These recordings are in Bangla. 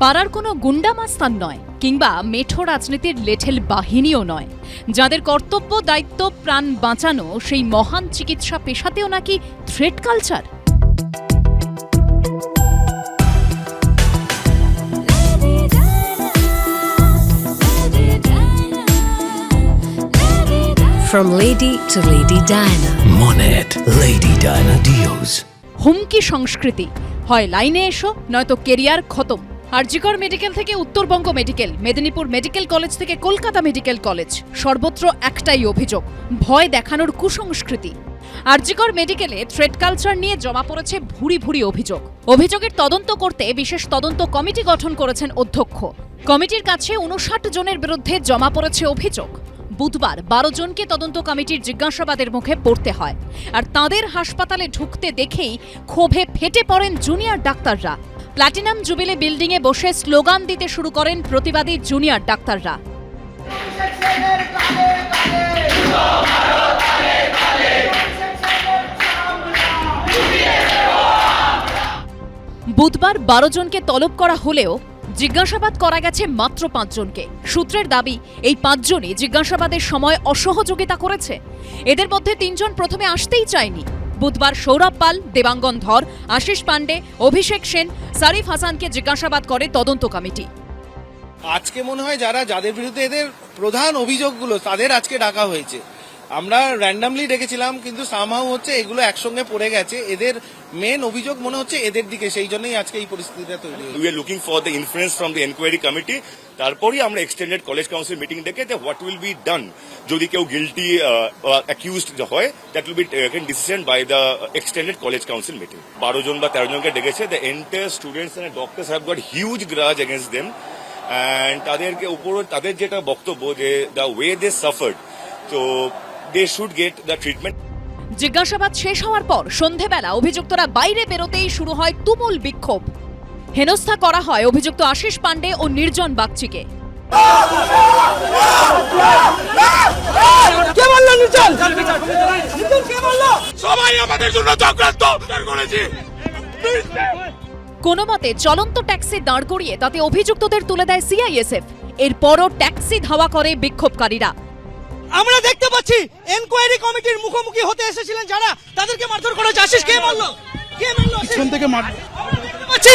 পাড়ার কোনো গুন্ডা মাস্তান নয় কিংবা মেঠো রাজনীতির লেঠেল বাহিনীও নয় যাদের কর্তব্য দায়িত্ব প্রাণ বাঁচানো সেই মহান চিকিৎসা পেশাতেও নাকি thread culture From Lady to Lady Diana. Monet Lady Diana Deals. হুমকি সংস্কৃতি হয় লাইনে এসো নয়তো কেরিয়ার খতম আরজিকর মেডিকেল থেকে Uttarbanga medical, Medinipur medical college থেকে কলকাতা মেডিকেল কলেজ, সর্বত্র একটাই অভিযোগ, ভয় দেখানোর কুসংস্কৃতি। আরজিকর মেডিকেলে থ্রেড কালচার নিয়ে জমা পড়েছে ভুরি ভুরি অভিযোগ। অভিযোগের তদন্ত করতে বিশেষ তদন্ত কমিটি গঠন করেছেন অধ্যক্ষ। কমিটির কাছে উনষাট জনের বিরুদ্ধে জমা পড়েছে অভিযোগ। বুধবার বারো জনকে তদন্ত কমিটির জিজ্ঞাসাবাদের মুখে পড়তে হয়। আর তাদের হাসপাতালে ঢুকতে দেখেই ক্ষোভে ফেটে পড়েন জুনিয়র ডাক্তাররা। প্ল্যাটিনাম জুবিলি বিল্ডিংয়ে বসে স্লোগান দিতে শুরু করেন প্রতিবাদী জুনিয়র ডাক্তাররা। বুধবার বারো জনকে তলব করা হলেও জিজ্ঞাসাবাদ করা গেছে মাত্র পাঁচজনকে সূত্রের দাবি, এই পাঁচজনই জিজ্ঞাসাবাদের সময় অসহযোগিতা করেছে। এদের মধ্যে তিনজন প্রথমে আসতেই চায়নি। বুধবার সৌরভ পাল, দেবাঙ্গন ধর, আশিস পাণ্ডে, অভিষেক সেন, সারিফ হাসানকে জিজ্ঞাসাবাদ করে তদন্ত কমিটি। আজকে মনে হয় যারা, যাদের বিরুদ্ধে এদের প্রধান অভিযোগগুলো, তাদের আজকে ডাকা হয়েছে। আমরা র্যান্ডামলি ডেকেছিলাম কিন্তু সামহাও হচ্ছে এগুলো একসঙ্গে পড়ে গেছে। এদের মেন অভিযোগ মনে হচ্ছে এদের দিকে, সেই জন্যই আজকে এই পরিস্থিতিটা তৈরি হয়েছে। We are looking for the inference from the inquiry committee তারপরই আমরা এক্সটেন্ডেড কলেজ কাউন্সিল মিটিং ডেকে যে হোয়াট উইল বি ডান যদি কেউ গিলটি অ্যাকিউজড হয় that will be taken decision by the extended college council meeting বারো জন বা তেরো জনকে ডেকেছে the entire students and doctors have got huge grudge against them and তাদেরকে উপর তাদের যেটা বক্তব্য যে দ্য ওয়ে দে সাফার্ড তো they should get the treatment জিজ্ঞাসাবাদ শেষ হওয়ার পর সন্ধেবেলা অভিযুক্তরা বাইরে বেরোতেই শুরু হয় তুমুল বিক্ষোভ। হেনস্থা করা হয় অভিযুক্ত আশিস পাণ্ডে ও নির্জন বাগচিকে। কোনো মতে চলন্ত ট্যাক্সি দাঁড় করিয়ে তাতে অভিযুক্তদের তুলে দেয় সিআইএসএফ। এরপরও ট্যাক্সি ধাওয়া করে বিক্ষোভকারীরা। আমরা দেখতে পাচ্ছি এনকোয়ারি কমিটির মুখোমুখি হতে এসেছিলেন যারা। তাদেরকে মারধর করা হচ্ছে। আশিস কে মারলো? কে মারলো পিছন থেকে মার পাচ্ছি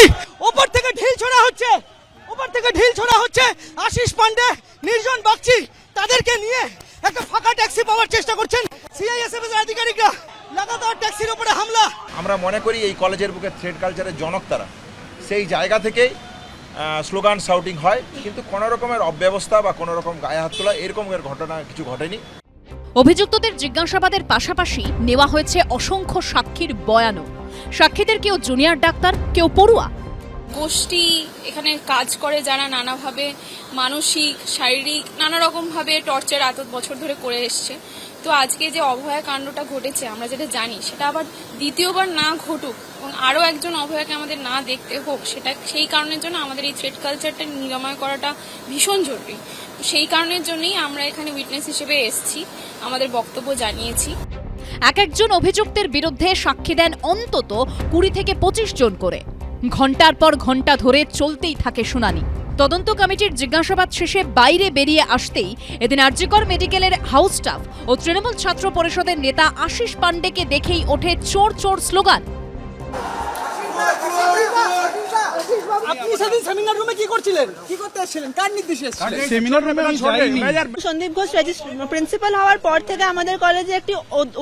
ওপর থেকে ঢিল ছোড়া হচ্ছে। ওপর থেকে ঢিল ছোড়া হচ্ছে। আশিস পান্ডে নির্জন বাগচি তাদেরকে নিয়ে একটা ফাঁকা ট্যাক্সি পাওয়ার চেষ্টা করছেন সিআইএসএফ এর আধিকারিকরা। লাগাতার ট্যাক্সির উপরে হামলা। আমরা মনে করি এই কলেজের বুকে থ্রেড কালচারের জনক তারা। সেই জায়গা থেকেই স্লোগান শাউটিং হয়, কিন্তু কোনো রকমের অব্যবস্থা বা কোনো রকম গায়ে হাত তোলা এরকমের ঘটনা কিছু ঘটেনি। অভিযুক্তদের জিজ্ঞাসাবাদের পাশাপাশি নেওয়া হয়েছে অসংখ্য সাক্ষীর বয়ানও। সাক্ষীদের কেউ জুনিয়র ডাক্তার, কেউ পড়ুয়া। গোষ্ঠী এখানে কাজ করে যারা নানাভাবে মানসিক, শারীরিক নানা রকমভাবে টর্চার এত বছর ধরে করে এসছে। তো আজকে যে অভয়া কাণ্ডটা ঘটেছে, আমরা যেটা জানি, সেটা আবার দ্বিতীয়বার না ঘটুক এবং আরও একজন অভয়াকে আমাদের না দেখতে হোক, সেটা সেই কারণের জন্য আমাদের এই থ্রেড কালচারটা নিরাময় করাটা ভীষণ জরুরি। সেই কারণের জন্যই আমরা এখানে উইটনেস হিসেবে এসেছি, আমাদের বক্তব্য জানিয়েছি। এক একজন অভিযুক্তের বিরুদ্ধে সাক্ষী দেন অন্তত কুড়ি থেকে পঁচিশ জন করে। ঘণ্টার পর ঘণ্টা ধরে চলতেই থাকে শুনানি। তদন্ত কমিটির জিজ্ঞাসাবাদ শেষে বাইরে বেরিয়ে আসতেই এদিন আর্যিকর মেডিকেলের হাউস স্টাফ ও তৃণমূল ছাত্র পরিষদের নেতা আশিস পাণ্ডেকে দেখেই ওঠে চোর চোর স্লোগান। আপনি সেদিন সেমিনার রুমে কি করছিলেন? কি করতে এসেছিলেন কার নির্দেশে এসেছিলেন? সন্দীপ ঘোষ প্রিন্সিপাল হওয়ার পর থেকে আমাদের কলেজে একটি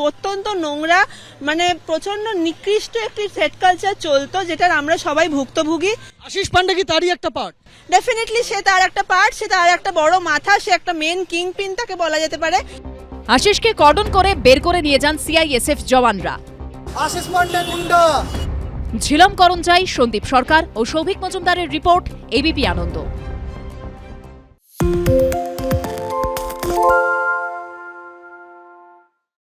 অত্যন্ত নোংরা মানে প্রচণ্ড নিকৃষ্ট একটি সেট কালচার চলতো যেটার আমরা সবাই ভুক্তভোগী। আশিস পান্ডে কি তারই একটা পার্ট ডেফিনেটলি সে তার একটা পার্ট সে তার একটা বড় মাথা সে একটা মেন কিং পিন তাকে বলা যেতে পারে। আশিসকে কর্ডন করে বের করে নিয়ে যান সিআইএসএফ জওয়ানরা। আশিস পান্ডে গুন্ডা ঝিলম করঞ্জাই সন্দীপ সরকার ও সৌভিক মজুমদারের রিপোর্ট এবিপি আনন্দ।